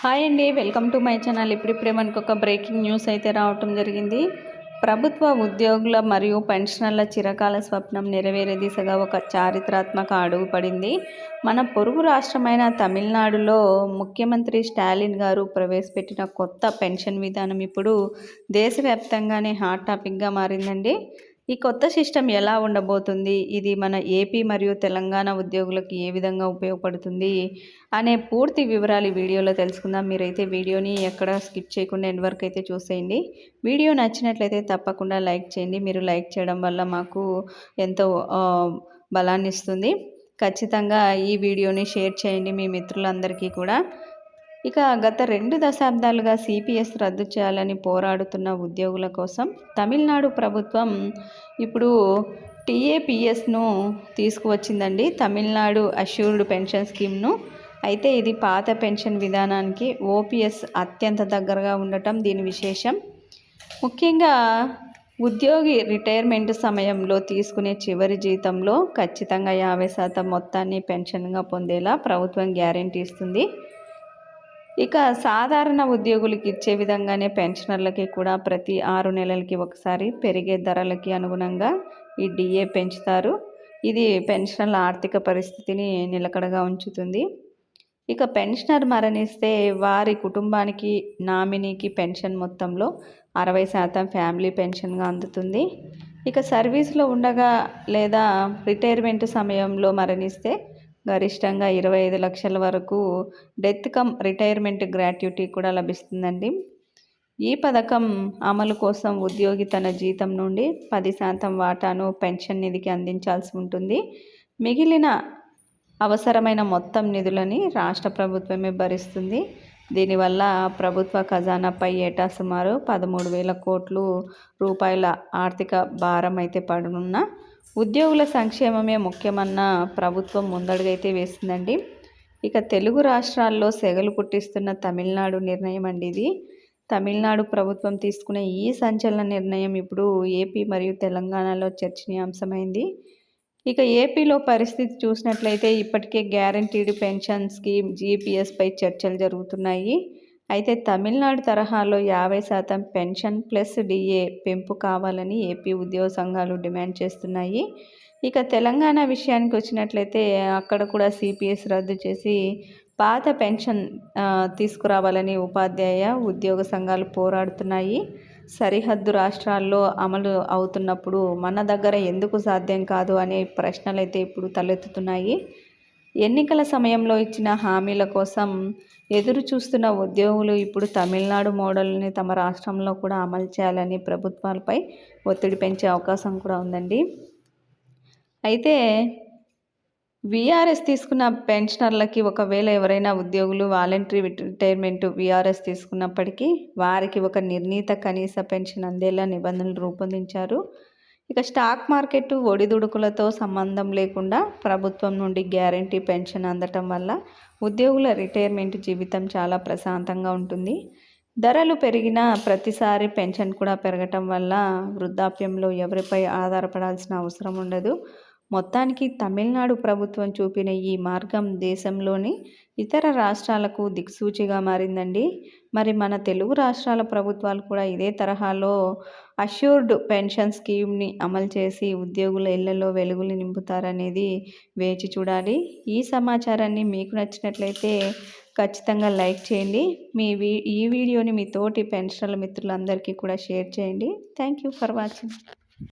Hi అండి welcome to my channel. ఇప్పుడిప్పుడే మనకు ఒక బ్రేకింగ్ న్యూస్ అయితే రావటం జరిగింది. ప్రభుత్వ ఉద్యోగుల మరియు పెన్షనర్ల చిరకాల స్వప్నం నెరవేరే దిశగా ఒక చారిత్రాత్మక అడుగు పడింది. మన పొరుగు రాష్ట్రమైన తమిళనాడులో ముఖ్యమంత్రి స్టాలిన్ గారు ప్రవేశపెట్టిన కొత్త పెన్షన్ విధానం ఇప్పుడు దేశవ్యాప్తంగానే హాట్ టాపిక్గా మారిందండి. ఈ కొత్త సిస్టమ్ ఎలా ఉండబోతుంది? ఇది మన ఏపీ మరియు తెలంగాణ ఉద్యోగులకు ఏ విధంగా ఉపయోగపడుతుంది? అనే పూర్తి వివరాలు ఈ వీడియోలో తెలుసుకుందాం. మీరైతే వీడియోని ఎక్కడ స్కిప్ చేయకుండా ఎండ్ వరకు అయితే చూసేయండి. వీడియో నచ్చినట్లయితే తప్పకుండా లైక్ చేయండి. మీరు లైక్ చేయడం వల్ల మాకు ఎంతో బలాన్ని ఇస్తుంది ఖచ్చితంగా ఈ వీడియోని షేర్ చేయండి మీ మిత్రులందరికీ కూడా. ఇక గత రెండు దశాబ్దాలుగా సిపిఎస్ రద్దు చేయాలని పోరాడుతున్న ఉద్యోగుల కోసం తమిళనాడు ప్రభుత్వం ఇప్పుడు టీఏపిఎస్ను తీసుకువచ్చిందండి. తమిళనాడు అష్యూర్డ్ పెన్షన్ స్కీమ్ను. అయితే ఇది పాత పెన్షన్ విధానానికి ఓపీఎస్ అత్యంత దగ్గరగా ఉండటం దీని విశేషం. ముఖ్యంగా ఉద్యోగి రిటైర్మెంట్ సమయంలో తీసుకునే చివరి జీతంలో ఖచ్చితంగా యాభై శాతం మొత్తాన్ని పెన్షన్గా పొందేలా ప్రభుత్వం గ్యారంటీ ఇస్తుంది. ఇక సాధారణ ఉద్యోగులకి ఇచ్చే విధంగానే పెన్షనర్లకి కూడా ప్రతి ఆరు నెలలకి ఒకసారి పెరిగే ధరలకి అనుగుణంగా ఈ డిఏ పెంచుతారు. ఇది పెన్షనర్ల ఆర్థిక పరిస్థితిని నిలకడగా ఉంచుతుంది. ఇక పెన్షనర్ మరణిస్తే వారి కుటుంబానికి నామినీకి పెన్షన్ మొత్తంలో అరవై శాతం ఫ్యామిలీ పెన్షన్గా అందుతుంది. ఇక సర్వీస్లో ఉండగా లేదా రిటైర్మెంట్ సమయంలో మరణిస్తే గరిష్టంగా ఇరవై ఐదు లక్షల వరకు డెత్ కమ్ రిటైర్మెంట్ గ్రాట్యుటీ కూడా లభిస్తుందండి. ఈ పథకం అమలు కోసం ఉద్యోగి తన జీతం నుండి పది శాతం వాటాను పెన్షన్ నిధికి అందించాల్సి ఉంటుంది. మిగిలిన అవసరమైన మొత్తం నిధులని రాష్ట్ర ప్రభుత్వమే భరిస్తుంది. దీనివల్ల ప్రభుత్వ ఖజానాపై ఏటా సుమారు పదమూడు వేల కోట్లు రూపాయల ఆర్థిక భారం అయితే పడనున్న ఉద్యోగుల సంక్షేమమే ముఖ్యమన్న ప్రభుత్వం ముందడుగైతే వేసిందండి. ఇక తెలుగు రాష్ట్రాల్లో సెగలు పుట్టిస్తున్న తమిళనాడు నిర్ణయం అండి ఇది. తమిళనాడు ప్రభుత్వం తీసుకునే ఈ సంచలన నిర్ణయం ఇప్పుడు ఏపీ మరియు తెలంగాణలో చర్చనీయాంశమైంది. ఇక ఏపీలో పరిస్థితి చూసినట్లయితే ఇప్పటికే గ్యారంటీడ్ పెన్షన్ స్కీమ్ జీపీఎస్పై చర్చలు జరుగుతున్నాయి. అయితే తమిళనాడు తరహాలో యాభై శాతం పెన్షన్ ప్లస్ డిఏ పెంపు కావాలని ఏపీ ఉద్యోగ సంఘాలు డిమాండ్ చేస్తున్నాయి. ఇక తెలంగాణ విషయానికి వచ్చినట్లయితే అక్కడ కూడా సిపిఎస్ రద్దు చేసి పాత పెన్షన్ తీసుకురావాలని ఉపాధ్యాయ ఉద్యోగ సంఘాలు పోరాడుతున్నాయి. సరిహద్దు రాష్ట్రాల్లో అమలు అవుతున్నప్పుడు మన దగ్గర ఎందుకు సాధ్యం కాదు అనే ప్రశ్నలైతే ఇప్పుడు తలెత్తుతున్నాయి. ఎన్నికల సమయంలో ఇచ్చిన హామీల కోసం ఎదురు చూస్తున్న ఉద్యోగులు ఇప్పుడు తమిళనాడు మోడల్ని తమ రాష్ట్రంలో కూడా అమలు చేయాలని ప్రభుత్వాలపై ఒత్తిడి పెంచే అవకాశం కూడా ఉందండి. అయితే విఆర్ఎస్ తీసుకున్న పెన్షనర్లకి ఒకవేళ ఎవరైనా ఉద్యోగులు వాలంటరీ రిటైర్మెంట్ విఆర్ఎస్ తీసుకున్నప్పటికీ వారికి ఒక నిర్ణీత కనీస పెన్షన్ అందేలా నిబంధనలు రూపొందించారు. ఇక స్టాక్ మార్కెట్ ఒడిదుడుకులతో సంబంధం లేకుండా ప్రభుత్వం నుండి గ్యారంటీ పెన్షన్ అందటం వల్ల ఉద్యోగుల రిటైర్మెంట్ జీవితం చాలా ప్రశాంతంగా ఉంటుంది. ధరలు పెరిగిన ప్రతిసారి పెన్షన్ కూడా పెరగటం వల్ల వృద్ధాప్యంలో ఎవరిపై ఆధారపడాల్సిన అవసరం ఉండదు. మొత్తానికి తమిళనాడు ప్రభుత్వం చూపిన ఈ మార్గం దేశంలోని ఇతర రాష్ట్రాలకు దిక్సూచిగా మారిందండి. మరి మన తెలుగు రాష్ట్రాల ప్రభుత్వాలు కూడా ఇదే తరహాలో అష్యూర్డ్ పెన్షన్ స్కీమ్ని అమలు చేసి ఉద్యోగుల ఇళ్ళలో వెలుగులు నింపుతారనేది వేచి చూడాలి. ఈ సమాచారాన్ని మీకు నచ్చినట్లయితే ఖచ్చితంగా లైక్ చేయండి. మీ ఈ వీడియోని మీ తోటి పెన్షనర్ల మిత్రులందరికీ కూడా షేర్ చేయండి. Thank you for watching.